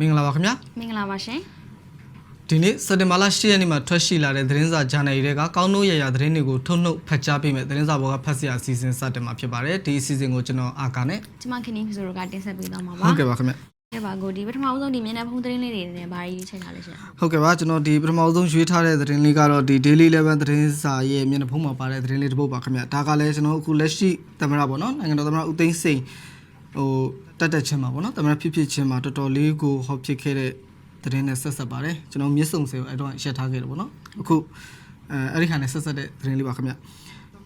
မင်္ဂလာပါခင်ဗျာမင်္ဂလာပါရှင်ဒီနေ့စက်တင်ဘာလ10ရက်နေ့မှာထွက်ရှိလာတဲ့သတင်းစာဂျာနယ်တွေကကောင်းနိုးရရသတင်းတွေကိုထုတ်နှုတ်ဖတ်ကြားပေးမယ်သတင်းစာဘောကဖတ်စရာအစီအစဉ်စတင်မှာဖြစ်ပါတယ်ဒီအစီအစဉ်ကိုကျွန်တော်အာကာနဲ့ကျမခင်င်းဆိုတော့ကတင်ဆက်ပေးသွားမှာပါဟုတ်ကဲ့ပါခင်ဗျာကဲပါကိုဒီပထမဦးဆုံးဒီမျက်နှာဖုံးသတင်းလေးတွေနဲ့ဗာရေးချိန်ထားလို့ရှင်ဟုတ်ကဲ့ပါကျွန်တော်ဒီပထမဆုံးရွေးထားတဲ့သတင်းလေးကတော့ဒီ Daily 11သတင်းစာရဲ့မျက်နှာဖုံးမှာပါတဲ့သတင်းလေးတစ်ပုဒ်ပါခင်ဗျာဒါကလည်းကျွန်တော်အခုလက်ရှိသမရပေါ့နော်နိုင်ငံတော်သမရဦးသိန်းစိန် ဟိုတက်တက်ချင်းမှာပေါ့နော်သမရဖြစ်ဖြစ်ချင်းမှာတော်တော်လေးကိုဟောဖြစ်ခဲ့တဲ့သတင်းနဲ့ဆက်ဆက်ပါတယ်ကျွန်တော်မျက်စုံစေကိုအဲ့တော့ရှက်ထားခဲ့တယ်ပေါ့နော်အခုအဲအဲ့ဒီခါနဲ့ဆက်ဆက်တဲ့သတင်းလေးပါခင်ဗျာ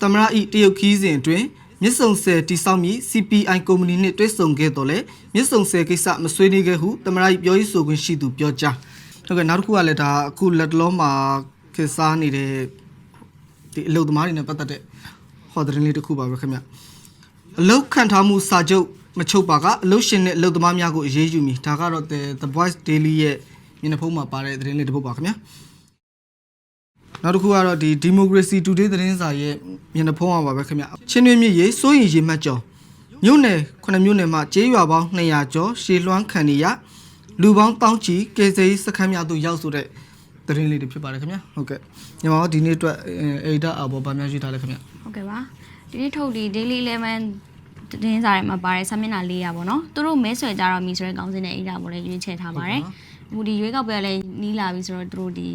သမရဤတရုတ်ခီးစဉ်အတွင်းမြစ်ဆုံဆယ်တိဆောက်မည် CPI ကုမ္ပဏီနှင့်တွဲဆုံခဲ့တော်လဲမြစ်ဆုံဆယ်ကိစ္စမဆွေးနွေးခဲ့ဟုသမရဤပြောရေးဆိုခွင့်ရှိသူပြောကြားဟုတ်ကဲ့နောက်တစ်ခုကလည်းဒါအခုလက်တလုံးမှာခေတ်စားနေတဲ့ဒီအလုပ်သမားတွေနဲ့ပတ်သက်တဲ့ဟောသတင်းလေးတစ်ခုပါပဲခင်ဗျအလုပ်ခံထားမှုစာချုပ် မချုပ်ပါကအလုပ်ရှင်နဲ့အလုပ်သမားများကိုအရေးယူမည်ဒါကတော့ The The Voice Daily ရဲ့မျက်နှာဖုံးမှာပါတဲ့သတင်းလေးတစ်ပုဒ်ပါခင်ဗျာနောက်တစ်ခုကတော့ဒီ Democracy Today သတင်းစာရဲ့မျက်နှာဖုံးမှာပါပဲခင်ဗျချင်းတွင်းမြစ်ရေးစိုးရင်ရေမှတ်ကြော်မြို့နယ်ခုနှစ်မြို့နယ်မှာကျေးရွာပေါင်း200ကျော်ရှေလွှမ်းခံနေရလူပေါင်းတောင်းချီကေစေးစခန်းများသို့ရောက်ဆိုတဲ့သတင်းလေးတွေဖြစ်ပါတယ်ခင်ဗျာဟုတ်ကဲ့ညီမတို့ဒီနေ့အတွက်အေဒါအဘောဗာများရှိထားလဲခင်ဗျာဟုတ်ကဲ့ပါဒီနေ့ထုတ်ဒီ daily 11သ တင်းစာတွေမှာပါတဲ့စာမျက်နှာ400ပေါ့နော်သူတို့မဲဆွယ်ကြတော့မီဆိုတဲ့ခေါင်းစဉ်နဲ့အဲ့ဒါပေါ့လေရွေးချယ်ထားပါတယ်ဟိုဒီရွေးကောက်ပွဲကလည်းနီးလာပြီဆိုတော့သူတို့ဒီ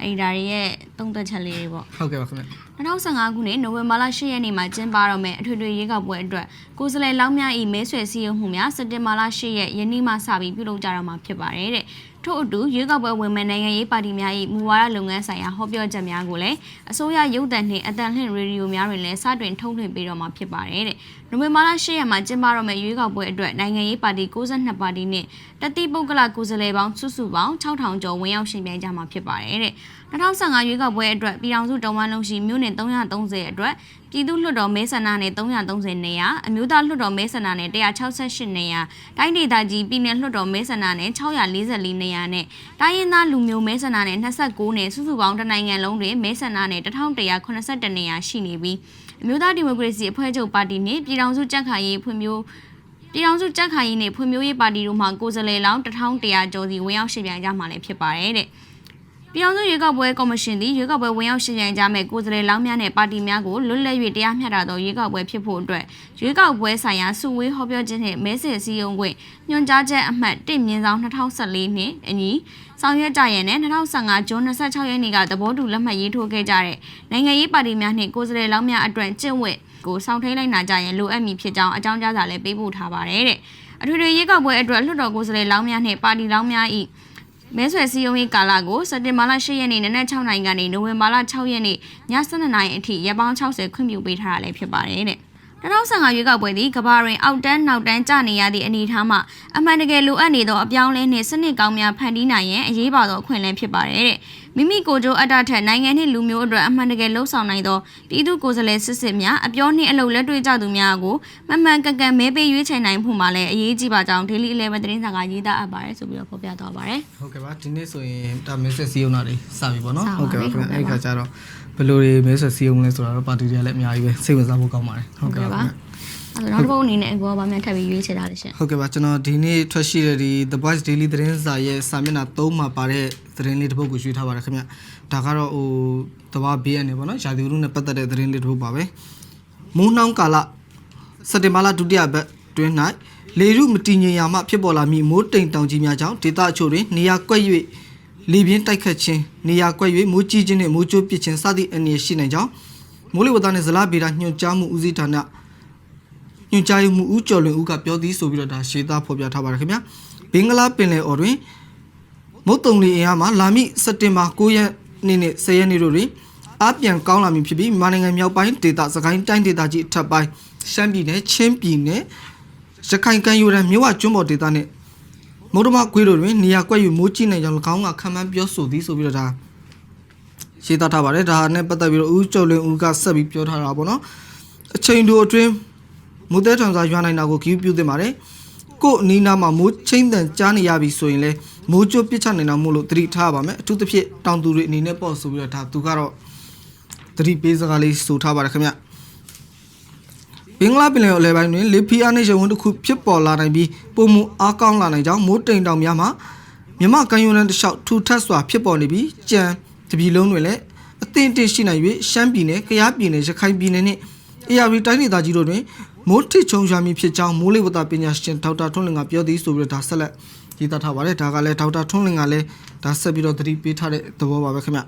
အဲ့ဒါတွေရဲ့တုံ့သက်ချက်လေးတွေပေါ့ဟုတ်ကဲ့ပါခင်ဗျာ2015ခုနှစ်နိုဝင်ဘာလ10ရက်နေ့မှာကျင်းပတော့မယ့်အထွေထွေရွေးကောက်ပွဲအတွက်ကိုယ်စားလှယ်လောင်းများ၏မဲဆွယ်စည်းရုံးမှုများစက်တင်ဘာလ10ရက်ယနေ့မှစပြီးပြုလုပ်ကြတော့မှာဖြစ်ပါတယ်တဲ့ ထို့အတူရွေးကောက်ပွဲဝင်မဲ့နိုင်ငံရေးပါတီများ၏မူဝါဒလုပ်ငန်းဆိုင်ရာဟောပြောချက်များကိုလည်းအစိုးရရုပ်သံနှင့်အတန်လှည့်ရေဒီယိုများတွင်လည်းစတင်ထုတ်လွှင့်ပေးတော့မှာဖြစ်ပါတယ်တဲ့နိုဝင်ဘာလ10ရက်မှာကျင်းပတော့မယ့်ရွေးကောက်ပွဲအတွက်နိုင်ငံရေးပါတီ62ပါတီနှင့်တတိပုဂ္ဂလကိုယ်စားလှယ်ပေါင်းစုစုပေါင်း6000ကျော်ဝင်ရောက်ရှင်ပြိုင်ကြမှာဖြစ်ပါတယ်တဲ့2015ရွေးကောက်ပွဲအတွက်ပြည်ထောင်စုတောင်ဝမ်းလုံးရှိမြို့နယ်330အတွက် ပြည်သူ့လွှတ်တော်မဲဆန္ဒနယ်330နေရာအမျိုးသားလွှတ်တော်မဲဆန္ဒနယ်168နေရာတိုင်းဒေသကြီးပြည်နယ်လွှတ်တော်မဲဆန္ဒနယ်644နေရာနဲ့တိုင်းရင်းသားလူမျိုးမဲဆန္ဒနယ်29နယ်စုစုပေါင်းတစ်နိုင်ငံလုံးတွင်မဲဆန္ဒနယ်1182နေရာရှိနေပြီးအမျိုးသားဒီမိုကရေစီအဖွဲ့ချုပ်ပါတီနှင့်ပြည်ထောင်စုကြံ့ခိုင်ရေးဖွံ့ဖြိုးပြည်ထောင်စုကြံ့ခိုင်ရေးနှင့်ဖွံ့ဖြိုးရေးပါတီတို့မှကိုယ်စားလှယ်လောင်း1100ကျော်စီဝင်ရောက်ရှင်ပြိုင်ကြမှာလည်းဖြစ်ပါတယ်တဲ့ ပြည်အောင်စုရွေးကောက်ပွဲကော်မရှင်သည်ရွေးကောက်ပွဲဝင်ရောက်ရှင်ပြိုင်ကြမဲ့ကိုယ်စားလှယ်လောင်းများနဲ့ပါတီများကိုလွတ်လပ်၍တရားမျှတသောရွေးကောက်ပွဲဖြစ်ဖို့အတွက်ရွေးကောက်ပွဲဆိုင်ရာစုဝေးဟောပြောခြင်းနှင့်မဲဆယ်စည်းရုံးခွင့်ညွှန်ကြားချက်အမှတ်1မြင်းဆောင်2014နှင့်အညီဆောင်ရွက်ကြရန်နဲ့2015ဇွန်26ရက်နေ့ကသဘောတူလက်မှတ်ရေးထိုးခဲ့ကြတဲ့နိုင်ငံရေးပါတီများနှင့်ကိုယ်စားလှယ်လောင်းများအတွက်ကျင့်ဝတ်ကိုစောင့်ထိန်လိုက်နာကြရန်လိုအပ်မည်ဖြစ်ကြောင်းအကြောင်းကြားစာလည်းပေးပို့ထားပါတယ်တဲ့အထွေထွေရွေးကောက်ပွဲအတွက်လွှတ်တော်ကိုယ်စားလှယ်လောင်းများနှင့်ပါတီလောင်းများ၏ မဲဆွယ်စည်းရုံးရေးကာလကိုစက်တင်ဘာလ10ရက်နေ့နနက်6နာရီကနေနိုဝင်ဘာလ6ရက်နေ့ည7နာရီအထိရက်ပေါင်း60ခွင့်ပြုပေးထားတာလည်းဖြစ်ပါတယ်တဲ့2015ရွေးကောက်ပွဲသည်ကမ္ဘာတွင်အောက်တန်းနောက်တန်းကျနေရသည့်အနေအထားမှာအမှန်တကယ်လိုအပ်နေသောအပြောင်းအလဲနှင့်စနစ်ကောင်းများဖန်တီးနိုင်ရန်အရေးပါသောအခွင့်အလမ်းဖြစ်ပါတယ်တဲ့မိမိကိုယ်ကျိုးအတ္တထက်နိုင်ငံနှင့်လူမျိုးအတွက်အမှန်တကယ်လှုပ်ဆောင်နိုင်သောပြည်သူကိုယ်စားလှယ်စစ်စစ်များအပြောနှင့်အလုပ်လက်တွေ့ကြသူများကိုမမှန်ကန်ကန်မဲပေးရွေးချယ်နိုင်ဖို့မှာလည်းအရေးကြီးပါကြောင်း Daily 11သတင်းစာကရေးသားအပ်ပါတယ်ဆိုပြီးတော့ဖော်ပြသွားပါတယ်ဟုတ်ကဲ့ပါဒီနေ့ဆိုရင်ဒါမဲဆွယ်စီယုံတာတွေစပြီပေါ့နော်စပါပြီဟုတ်ကဲ့ပါခင်ဗျာဟုတ်ကဲ့ပါအဲ့ခါကျတော့ဘယ်လိုတွေမဲဆွယ်စီယုံလဲဆိုတာတော့ပါတီတွေကလည်းအများကြီးပဲစိတ်ဝင်စားဖို့ကောင်းပါတယ်ဟုတ်ကဲ့ပါခင်ဗျာ အဲ့တော့နောက်တစ်ပုတ်အနေနဲ့အကောဗာမြန်ထပ်ပြီးရွေးချယ်ထားလို့ရှင်ဟုတ်ကဲ့ပါကျွန်တော်ဒီနေ့ထွက်ရှိတဲ့ဒီ The Voice Daily သတင်းစာရဲ့စာမျက်နှာ3မှာပါတဲ့သတင်းလေးတစ်ပုဒ်ကိုရွှေ့ထားပါတယ်ခင်ဗျဒါကတော့ဟိုတဘာဘေးရနေပေါ့နော်ရာသီဥတုနဲ့ပတ်သက်တဲ့သတင်းလေးတစ်ပုဒ်ပါပဲမိုးနှောင်းကာလစက်တင်ဘာလဒုတိယပတ်တွင်၌လေရုမတည်ငြိမ်ရာမှဖြစ်ပေါ်လာမည့်မိုးတိမ်တောင်ကြီးများကြောင့်ဒေသအချို့တွင်နေရာကွက်၍လေပြင်းတိုက်ခတ်ခြင်းနေရာကွက်၍မိုးကြီးခြင်းနှင့်မိုးကြိုးပစ်ခြင်းစသည့်အနေရှိနိုင်ကြောင်းမိုးလေဝသနှင့်ဇလဗေဒညွှန်ကြားမှုဦးစီးဌာန ညွှန်ကြားရေးမှူးဦးကျော်လွင်ဦးကပြောသည်ဆိုပြီးတော့ဒါရှေးသားဖော်ပြထားပါတယ်ခင်ဗျာဘင်္ဂလားပင်လယ်အော်တွင်မုတ်တုံလီအင်အားမှာလာမည့်စက်တင်ဘာ9ရက်နေ့နဲ့10ရက်နေ့တို့တွင်အပြန်ကောင်းလာမည်ဖြစ်ပြီးမြန်မာနိုင်ငံမြောက်ပိုင်းဒေသစကိုင်းတိုင်းဒေသကြီးအထက်ပိုင်းရှမ်းပြည်နယ်ချင်းပြည်နယ်ရခိုင်ကမ်းရိုးတန်းမြို့ဝကျွန်းပေါ်ဒေသနဲ့မုဒ္ဓမကွေးတို့တွင်နေရာကွက်ယူမိုးကြီးနိုင်ကြောင်း၎င်းကခံမှန်းပြောဆိုသည်ဆိုပြီးတော့ဒါရှင်းသားထားပါတယ်ဒါနဲ့ပတ်သက်ပြီးတော့ဦးကျော်လွင်ဦးကဆက်ပြီးပြောထားတာပေါ့နော်အချိန်တို့အတွင်း မူတဲထံစာရွာနိုင်တာကိုဂရုပြုသင့်ပါတယ်ကို့အနီးနားမှာမိုးချင်းတန်ကြားနေရပြီဆိုရင်လဲမိုးကြိုးပစ်ချနိုင်တာမို့လို့သတိထားပါမယ်အထူးသဖြင့်တောင်သူတွေအနေနဲ့ပေါ့ဆိုပြီးတော့ဒါသူကတော့သတိပေးစကားလေးဆိုထားပါတယ်ခင်ဗျဘင်္ဂလားပင်လယ်အော်လေပိုင်းတွင်လေဖီအားနှင့်ရုံဝန်တစ်ခုဖြစ်ပေါ်လာနိုင်ပြီးပုံမူအားကောင်းလာနိုင်ကြောင်းမိုးတိမ်တောင်များမှာမြမကံယူနန်တစ်လျှောက်ထူထပ်စွာဖြစ်ပေါ်နေပြီးကြံတပြည်လုံးတွင်လည်းအသင့်တင်ရှိနိုင်၍ရှမ်းပြည်နယ်၊ကယားပြည်နယ်၊ရခိုင်ပြည်နယ်နှင့်အေရဝတီတိုင်းဒေသကြီးတို့တွင် မိုးထစ်ချုံရွာမည်ဖြစ်ကြောင်းမိုးလေဝသပညာရှင်ဒေါက်တာထွန်းလင်းကပြောသည်ဆိုပြီးတော့ဒါဆက်လက်ရေးသားထားပါတယ်ဒါကလည်းဒေါက်တာထွန်းလင်းကလည်းဒါဆက်ပြီးတော့သတိပေးထားတဲ့သဘောပါပဲခင်ဗျ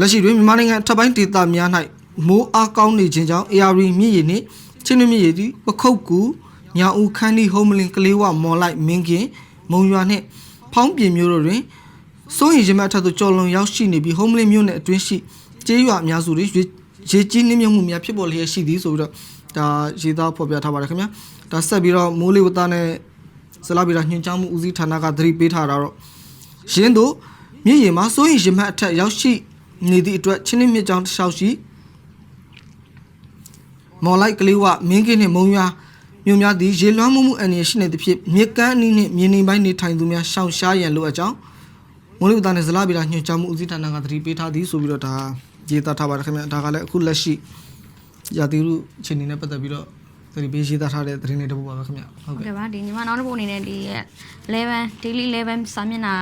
လက်ရှိတွင်မြန်မာနိုင်ငံထပ်ပိုင်းဒေသများ၌မိုးအားကောင်းနေခြင်းကြောင့် AR မြစ်ရည်နှင့်ချင်းတွင်းမြစ်ရည်သည်ပခုတ်ကူညောင်ဦးခန်းဒီဟုံးမလင်ကလေးဝမော်လိုက်မင်းကင်မုံရွာနှင့်ဖောင်းပြင်မျိုးတို့တွင်စိုးရင်ရမတ်ထက်သို့ကြော်လွန်ရောက်ရှိနေပြီးဟုံးမလင်းမြို့နယ်အတွင်းရှိကျေးရွာအများစုတွေရေရေကြီးနှင်းမြုပ်မှုများဖြစ်ပေါ်လျက်ရှိသည်ဆိုပြီးတော့ ဒါရေးသားဖော်ပြထားပါတယ်ခင်ဗျာဒါဆက်ပြီးတော့မိုးလေဝသနဲ့ဇလာဗီရာညွှန်ကြားမှုဦးစီးဌာနကသတိပေးထားတာတော့ရင်းတို့မြစ်ရေမှာစိုးရင်ရမတ်အထက်ရောက်ရှိနေသည့်အတွက်ချင်းနှင်းမြစ်ကြောင်းတစ်လျှောက်ရှိမော်လိုက်ကလေးဝမင်းကင်းနှင့်မုံရွာမြို့များသည်ရေလွှမ်းမှုမှုအန္တရာယ်ရှိနေသဖြင့်မြစ်ကမ်းအနီးနှင့်မြေနေပိုင်းနေထိုင်သူများရှောင်ရှားရန်လိုအပ်ကြောင်းမိုးလေဝသနဲ့ဇလဗီရာညွှန်ကြားမှုဦးစီးဌာနကသတိပေးထားသည်ဆိုပြီးတော့ဒါရေးသားထားပါတယ်ခင်ဗျဒါကလည်းအခုလက်ရှိ ရာသီဥတုအခြေအနေနဲ့ပတ်သက်ပြီးတော့သတိပေးရေးသားထားတဲ့သတင်းလေးတစ်ပုဒ်ပါပဲခင်ဗျဟုတ်ဟုတ်ကဲ့ကဲ့ပါဒီညီမနောက်တစ်ပုတ်အနေနဲ့ဒီ11 daily 11စာမျက်နှာ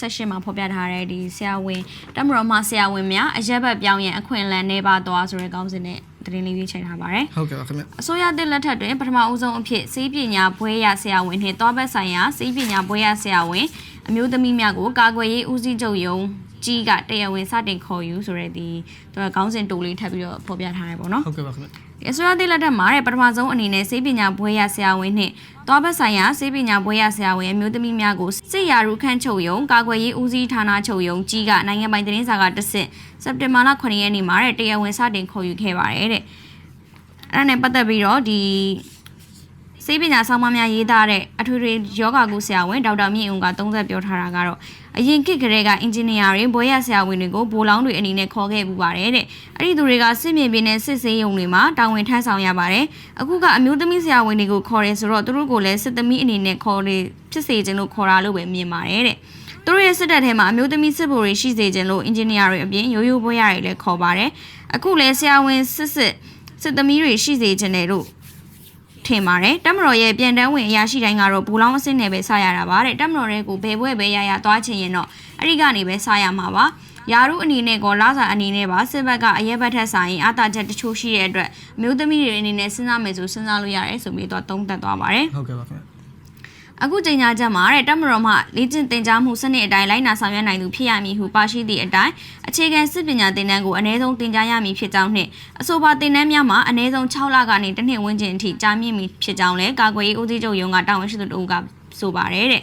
section မှာဖော်ပြထားတဲ့ဒီဆရာဝန်တမတော်မှာဆရာဝန်များအရက်ဘက်ပြောင်းရင်အခွင့်အလမ်းနေပါသွားဆိုတဲ့ကောင်းစဉ်နဲ့သတင်းလေးရေးချိန်ထားပါတယ်ဟုတ်ကဲ့ပါခင်ဗျအစိုးရတစ်လက်ထက်တွင်ပထမဦးဆုံးအဖြစ်စေးပညာဘွဲရဆရာဝန်နှင့်တောဘက်ဆိုင်ရာစေးပညာဘွဲရဆရာဝန်အမျိုးသမီးများကိုကာကွယ်ရေးဦးစီးချုပ်ယုံ ကြီးကတရားဝင်စတင်ခေါ်ယူဆိုတဲ့ဒီသူကခေါင်းစဉ်တိုးလေးထပ်ပြီးတော့ဖော်ပြထားတယ်ပေါ့နော်ဟုတ်ကဲ့ပါခင်ဗျအစိုးရတည်လက်ထက်မှာတဲ့ပထမဆုံးအနေနဲ့စေပညာဘွဲရဆရာဝန်နှင့်တောဘက်ဆိုင်ရာစေပညာဘွဲရဆရာဝန်အမျိုးသမီးများကိုစစ်ရာရုခန့်ချုပ်ယုံကာကွယ်ရေးဦးစီးဌာနချုပ်ယုံကြီးကနိုင်ငံပိုင်သတင်းစာကတဆင့်စက်တင်ဘာလ9ရက်နေ့မှာတဲ့တရားဝင်စတင်ခေါ်ယူခဲ့ပါတယ်တဲ့အဲ့ဒါနဲ့ပတ်သက်ပြီးတော့ဒီ စေပညာဆောင်းပါးများရေးသားတဲ့အထွေထွေယောဂကုဆရာဝန်ဒေါက်တာမြင့်ဦးကသုံးသပ်ပြောထားတာကတော့အရင်ခေတ်ကလေးကအင်ဂျင်နီယာတွေဘွဲရဆရာဝန်တွေကိုဘိုးလောင်းတွေအနေနဲ့ခေါ်ခဲ့ပူပါတယ်တဲ့အဲ့ဒီသူတွေကစစ်မြေပြင်နဲ့စစ်ဆေးရုံတွေမှာတာဝန်ထမ်းဆောင်ရပါတယ်အခုကအမျိုးသမီးဆရာဝန်တွေကိုခေါ်တယ်ဆိုတော့သူတို့ကိုလည်းစစ်သမီးအနေနဲ့ခေါ်တယ်ဖြစ်စေခြင်းလို့ခေါ်တာလို့ပဲမြင်ပါတယ်တဲ့သူတို့ရဲ့စစ်တပ်ထဲမှာအမျိုးသမီးစစ်ဗိုလ်တွေရှိစေခြင်းလို့အင်ဂျင်နီယာတွေအပြင်ရိုးရိုးဘွဲရတွေလည်းခေါ်ပါတယ်အခုလည်းဆရာဝန်စစ်စစ်စစ်သမီးတွေရှိစေခြင်းတယ်လို့ ထင်ပါတယ်တက်မတော်ရဲ့ပြန်တန်းဝင်အရာရှိတိုင်းကတော့ဘူလောင်းအစင်းနဲ့ပဲစရတာပါတဲ့တက်မတော်ရဲ့ကိုဘယ်ဘွဲ့ပဲရရသွားချင်ရင်တော့အဲ့ဒီကနေပဲစရမှာပါယာရုအနေနဲ့ကောလာစာအနေနဲ့ပါစစ်ဘက်ကအရက်ဘက်ထက်ဆိုင်အာတာချက်တချို့ရှိတဲ့အတွက်အမျိုးသမီးတွေအနေနဲ့စဉ်းစားမယ်ဆိုစဉ်းစားလို့ရတယ်ဆိုပြီးတော့သုံးသပ်သွားပါတယ်ဟုတ်ကဲ့ပါခင်ဗျ အခုချိန်ညာချက်မှာတဲ့တက်မတော်မှလေ့ကျင့်သင်ကြားမှုစနစ်အတိုင်းလိုက်နာဆောင်ရွက်နိုင်သူဖြစ်ရမည်ဟုပါရှိသည့်အတိုင်းအခြေခံစစ်ပညာသင်တန်းကိုအ ਨੇ ဆုံးသင်ကြားရမည်ဖြစ်ကြောင်းနှင့်အဆိုပါသင်တန်းများမှာအ ਨੇ ဆုံး6လကနေတစ်နှစ်ဝန်းကျင်အထိကြာမြင့်မည်ဖြစ်ကြောင်းလည်းကာကွယ်ရေးဦးစီးချုပ်ရုံးကတာဝန်ရှိသူတို့ကဆိုပါတယ်တဲ့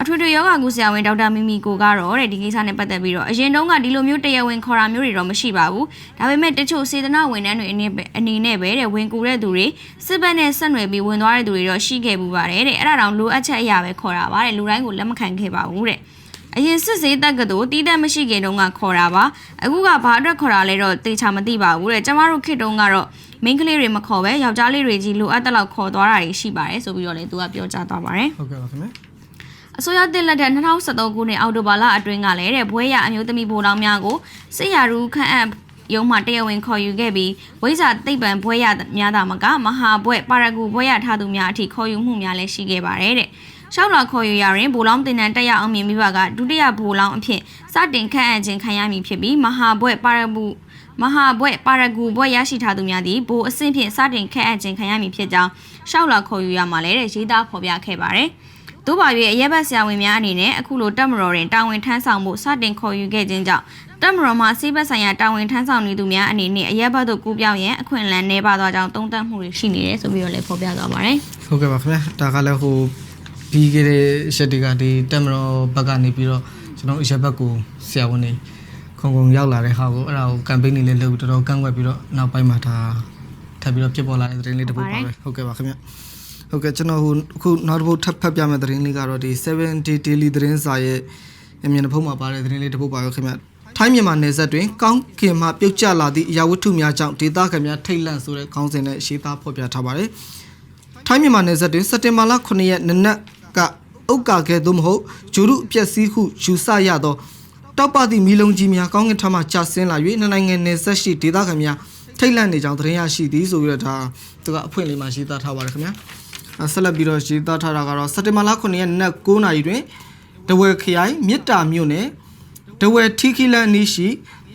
အထွေထွေယောဂကုဆရာဝန်ဒေါက်တာမီမီကိုကတော့တဲ့ဒီကိစ္စနဲ့ပတ်သက်ပြီးတော့အရင်တုန်းကဒီလိုမျိုးတရားဝင်ခေါ်တာမျိုးတွေတော့မရှိပါဘူးဒါပေမဲ့တချို့စေတနာဝန်ထမ်းတွေအနေနဲ့အနေနဲ့ပဲတဲ့ဝင်ကူတဲ့သူတွေစစ်ဘက်နဲ့ဆက်နွယ်ပြီးဝင်သွားတဲ့သူတွေတော့ရှိခဲ့ဘူးပါတယ်တဲ့အဲ့ဒါတောင်လိုအပ်ချက်အရာပဲခေါ်တာပါတဲ့လူတိုင်းကိုလက်မခံခဲ့ပါဘူးတဲ့အရင်စစ်စေးတက်ကတူတီးတက်မရှိခင်တုန်းကခေါ်တာပါအခုကဘာအတွက်ခေါ်တာလဲတော့တေချာမသိပါဘူးတဲ့ကျမတို့ခေတ်တုန်းကတော့မိန်းကလေးတွေမခေါ်ပဲယောက်ျားလေးတွေကြီးလိုအပ်တဲ့လောက်ခေါ်သွားတာတွေရှိပါတယ်ဆိုပြီးတော့လေသူကပြောကြားသွားပါတယ်ဟုတ်ကဲ့ပါခင်ဗျ အစိုးရတင်လက်တဲ့2013ခုနှစ်အောက်တိုဘာလအတွင်းကလည်းတဲ့ဘွဲရအမျိုးသမီးဗိုလ်တော်များကိုစစ်ရာရူခန့်အပ်ရုံးမှတရားဝင်ခေါ်ယူခဲ့ပြီးဝိဇာသိပ္ပံဘွဲရများတာမကမဟာဘွဲပါရဂူဘွဲရထားသူများအထိခေါ်ယူမှုများလည်းရှိခဲ့ပါတယ်တဲ့ရှောက်လာခေါ်ယူရရင်ဗိုလ်လောင်းတင်တန်းတက်ရအောင်မြင်မိပါကဒုတိယဗိုလ်လောင်းအဖြစ်စတင်ခန့်အပ်ခြင်းခံရမည်ဖြစ်ပြီးမဟာဘွဲပါရဂူမဟာဘွဲပါရဂူဘွဲရရှိထားသူများသည်ဘိုလ်အဆင့်ဖြင့်စတင်ခန့်အပ်ခြင်းခံရမည်ဖြစ်ကြောင်းရှောက်လာခေါ်ယူရမှာလည်းတဲ့ရေးသားဖော်ပြခဲ့ပါတယ်။ သို့ပါ၍အရက်ဘတ်ဆရာဝန်များအနေနဲ့အခုလိုတက်မတော်တွင်တာဝန်ထမ်းဆောင်မှုစတင်ခေါ်ယူခဲ့ခြင်းကြောင့်တက်မတော်မှစေဘတ်ဆိုင်ရာတာဝန်ထမ်းဆောင်နေသူများအနေနဲ့အရက်ဘတ်တို့ကူးပြောင်းရန်အခွင့်အလမ်းနှဲပါသွားကြောင်းသုံးသပ်မှုတွေရှိနေတယ်ဆိုပြီးတော့လည်းဖော်ပြသွားပါတယ်ဟုတ်ကဲ့ပါခင်ဗျဒါကလည်းဟိုပြီးခဲ့တဲ့ရက်တွေကဒီတက်မတော်ဘက်ကနေပြီးတော့ကျွန်တော်အရက်ဘက်ကိုဆရာဝန်တွေခုံခုံရောက်လာတဲ့ဟာကိုအဲ့ဒါကိုကမ်ပိန်းတွေလည်းလုပ်ပြီးတော်တော်ကန့်ကွက်ပြီးတော့နောက်ပိုင်းမှာဒါထပ်ပြီးတော့ဖြစ်ပေါ်လာတဲ့သတင်းလေးတစ်ပုဒ်ပါပဲဟုတ်ကဲ့ပါခင်ဗျ ဟုတ်ကဲ့ကျွန်တော်ဟိုအခုနောက်တစ်ပုဒ်ထပ်ဖတ်ပြမယ့်သတင်းလေးကတော့ဒီ70 daily သတင်းစာရဲ့အမြင်တစ်ပုဒ်မှာပါတဲ့သတင်းလေးတစ်ပုဒ်ပါပဲခင်ဗျထိုင်းမြန်မာနယ်စပ်တွင်ကောင်းကင်မှပြုတ်ကျလာသည့်အရာဝတ္ထုများကြောင့်ဒေသခံများထိတ်လန့်ဆိုတဲ့ခေါင်းစဉ်နဲ့ရှင်းသားဖော်ပြထားပါတယ်။ထိုင်းမြန်မာနယ်စပ်တွင်စက်တင်ဘာလ9ရက်နနက်ကဥက္ကာကဲ့သို့မဟုတ်ဂျူရုအပြက်စီးဟုယူဆရသောတောက်ပသည့်မီလုံးကြီးများကောင်းကင်ထမှကျဆင်းလာ၍နှစ်နိုင်ငံနယ်စပ်ရှိဒေသခံများထိတ်လန့်နေကြောင်းသတင်းရရှိသည်ဆိုပြီးတော့ဒါသူကအဖွင့်လေးမှာရေးသားထားပါတယ်ခင်ဗျာအဲ ဆက်လက်ပြီးတော့ရေးသားထားတာကတော့စက်တင်ဘာလ9ရက်နက်9နာရီတွင်တဝယ်ခရိုင်မြစ်တာမြို့နယ်တဝယ်ထီခီလန်နီးရှိ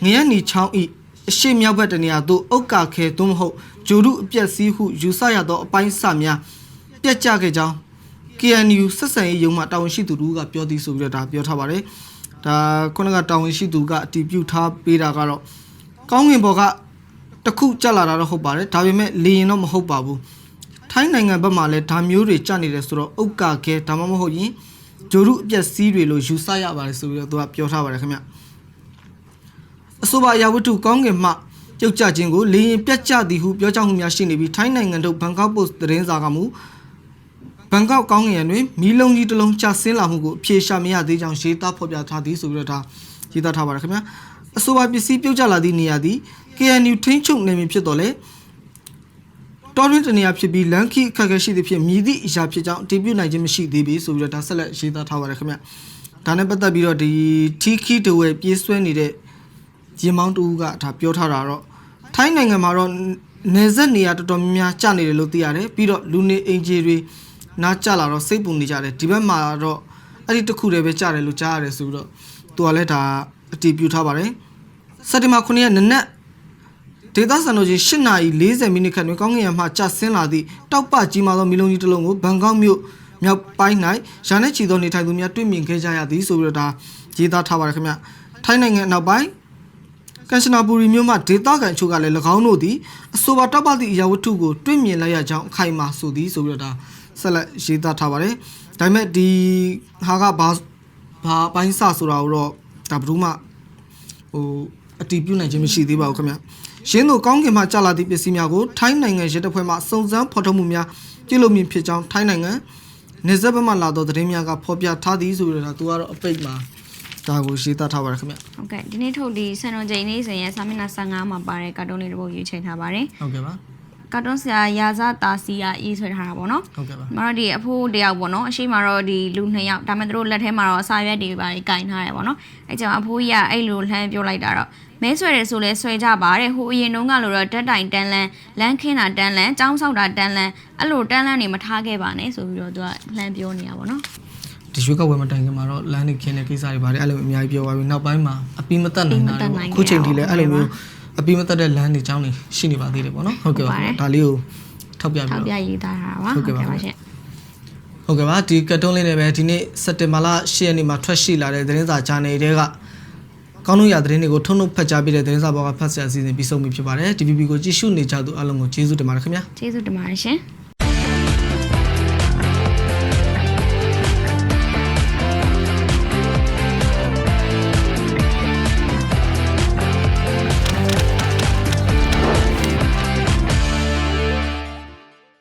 ငရနီချောင်းဤအရှိမြောက်ဘက်တနေရာသို့အုတ်ကာခဲသို့မဟုတ်ဂျိုရုအပြက်စီးဟုယူဆရသောအပိုင်းစများပြက်ကျခဲ့ကြောင်း KNU ဆက်ဆံရေးရုံးမှတာဝန်ရှိသူတို့ကပြောသည်ဆိုပြီးတော့ဒါပြောထားပါတယ်။ဒါခုနကတာဝန်ရှိသူကအတည်ပြုထားပေးတာကတော့ကောင်းငင်ဘော်ကတစ်ခုကြက်လာတာတော့ဟုတ်ပါတယ်။ဒါပေမဲ့လေရင်တော့မဟုတ်ပါဘူး။ ထိုင်းနိုင်ငံဘက်မှာလည်းဒါမျိုးတွေကြနေတယ်ဆိုတော့ဥက္ကာခဲဒါမှမဟုတ်ရင်ဂျိုရုအပြက်စီးတွေလို့ယူဆရပါတယ်ဆိုပြီးတော့သူကပြောထားပါတယ်ခင်ဗျ။အဆိုပါအရာဝတ္ထုကောင်းငင်မှပြုတ်ကျခြင်းကိုလေရင်ပြတ်ကျသည်ဟုပြောကြောင်းမှုများရှိနေပြီးထိုင်းနိုင်ငံတို့ဘန်ကောက်ပို့စ်သတင်းစာကမူဘန်ကောက်ကောင်းကင်ရံတွင်မီးလုံးကြီးတစ်လုံးကျဆင်းလာမှုကိုအဖြေရှာမရသေးကြောင်းရေးသားဖော်ပြထားသည်ဆိုပြီးတော့ဒါရေးသားထားပါတယ်ခင်ဗျာအဆိုပါပစ္စည်းပြုတ်ကျလာသည့်နေရာသည် KNU ထိန်းချုပ်နေမည်ဖြစ်တော်လဲ တော်ရင်းတနေရာဖြစ်ပြီးလန်ခီအခက်အခဲရှိသဖြင့်မြည်သည့်အရာဖြစ်ကြောင်းအတည်ပြုနိုင်ခြင်းမရှိသေးပြီဆိုပြီးတော့ဒါဆက်လက်ရေးသားထားပါတယ်ခင်ဗျာဒါနဲ့ပတ်သက်ပြီးတော့ဒီထီခီတဝဲပြေးဆွဲနေတဲ့ရင်မောင်းတူကဒါပြောထားတာတော့ထိုင်းနိုင်ငံမှာတော့နေဆက်နေရာတော်တော်များများကျနေတယ်လို့သိရတယ်ပြီးတော့လူနေအင်ဂျီတွေနားကြလာတော့စိတ်ပူနေကြတယ်ဒီဘက်မှာတော့အဲ့ဒီတစ်ခုတည်းပဲကြတယ်လို့ကြားရတယ်ဆိုပြီးတော့သူကလည်းဒါအတည်ပြုထားပါတယ်စက်တင်ဘာ9ရက်နနက် ဒေသစံတော်ကြီး8နာရီ40မိနစ်ခန့်တွင်ကောင်းကင်ယံမှကျဆင်းလာသည့်တောက်ပကြီးမာသောမီလုံးကြီးတစ်လုံးကိုဘန်ကောက်မြို့မြောက်ပိုင်း၌ရာနဲ့ချီသောနေထိုင်သူများတွေ့မြင်ခဲ့ကြရသည်ဆိုပြီးတော့ဒါရေးသားထားပါတယ်ခင်ဗျထိုင်းနိုင်ငံအနောက်ပိုင်းကန်ချနာပူရီမြို့မှဒေသခံအချို့ကလည်း၎င်းတို့သည်အဆိုပါတောက်ပသည့်အရာဝတ္ထုကိုတွေ့မြင်လိုက်ရကြောင်းအခိုင်အမာဆိုသည်ဆိုပြီးတော့ဒါဆက်လက်ရေးသားထားပါတယ်။ဒါပေမဲ့ဒီဟာကဘာဘာအပိုင်းစဆိုတာကိုတော့ဒါဘယ်သူမှဟိုအတီးပြုတ်နိုင်ခြင်းမရှိသေးပါဘူးခင်ဗျ။ ရင်းတို့ကောင်းကင်မှကြာလာသည့်ပစ္စည်းများကိုထိုင်းနိုင်ငံရဲတပ်ဖွဲ့မှစုံစမ်းဖော်ထုတ်မှုများပြုလုပ်မည်ဖြစ်ကြောင်းထိုင်းနိုင်ငံနေဆက်ဘက်မှလာသောသတင်းများကဖော်ပြထားသည်ဆိုပြီးတော့ဒါသူကတော့အပိတ်မှာဒါကိုရေးသားထားပါတယ်ခင်ဗျ။ဟုတ်ကဲ့ဒီနေ့ထုတ်ဒီဆန်တော်ချိန်နေ့စဉ်ရဲ့စာမျက်နှာ15မှာပါတဲ့ကာတွန်းလေးတစ်ပုဒ်ရွေးချယ်ထားပါတယ်ဟုတ်ကဲ့ပါကာတွန်းဆရာရာဇတာစီယာရေးဆွဲထားတာပေါ့နော်ဟုတ်ကဲ့ပါမတော်ဒီအဖိုးတယောက်ပေါ့နော်အရှိမတော့ဒီလူနှစ်ယောက်ဒါပေမဲ့သူတို့လက်ထဲမှာတော့စာရွက်တွေပါကင်ထားတယ်ပေါ့နော်အဲကြောင့်အဖိုးကြီးကအဲ့လိုလှမ်းပြောလိုက်တာတော့ မဲဆွဲတယ်ဆိုလဲဆွဲကြပါတဲ့ဟိုအရင်တုန်းကလို့တော့တက်တိုင်တန်းလန်းလမ်းခင်းတာတန်းလန်းចောင်းဆောက်တာတန်းလန်းအဲ့လိုတန်းလန်းနေမထားခဲ့ပါနဲ့ဆိုပြီးတော့သူကလှမ်းပြောနေတာပေါ့နော်ဒီရွေးကောက်ပွဲမတိုင်ခင်မှာတော့လမ်းနေခင်းတဲ့ကိစ္စတွေပါတယ်အဲ့လိုအများကြီးပြောပါပြီနောက်ပိုင်းမှာအပီးမတက်နိုင်တာတွေပေါ့အခုချိန်ထိလည်းအဲ့လိုမျိုးအပီးမတက်တဲ့လမ်းတွေအကြောင်းတွေရှိနေပါသေးတယ်ပေါ့နော်ဟုတ်ကဲ့ပါဒါလေးကိုထောက်ပြထောပြီးက်ပြတော့ရေးသားတာပါဟုတ်ကဲ့ပါရှင်ဟုတ်ကဲ့ပါဒီကတ်တုံးလေးနဲ့ပဲဒီနေ့စက်တင်ဘာလ10ရက်နေ့မှာထွက်ရှိလာတဲ့သတင်းစာဂျာနယ်တွေက ကောင်းလို့ရသတင်းတွေကိုထုံထုတ်ဖတ်ကြားပေးတဲ့သတင်းစာဘောကဖတ်ဆရာအစီအစဉ်ပြီးဆုံးပြီဖြစ်ပါတယ် DVB ကိုကြည့်ရှုနေကြသူအားလုံးကိုကျေးဇူးတင်ပါတယ်ခင်ဗျာကျေးဇူးတင်ပါတယ်ရှင်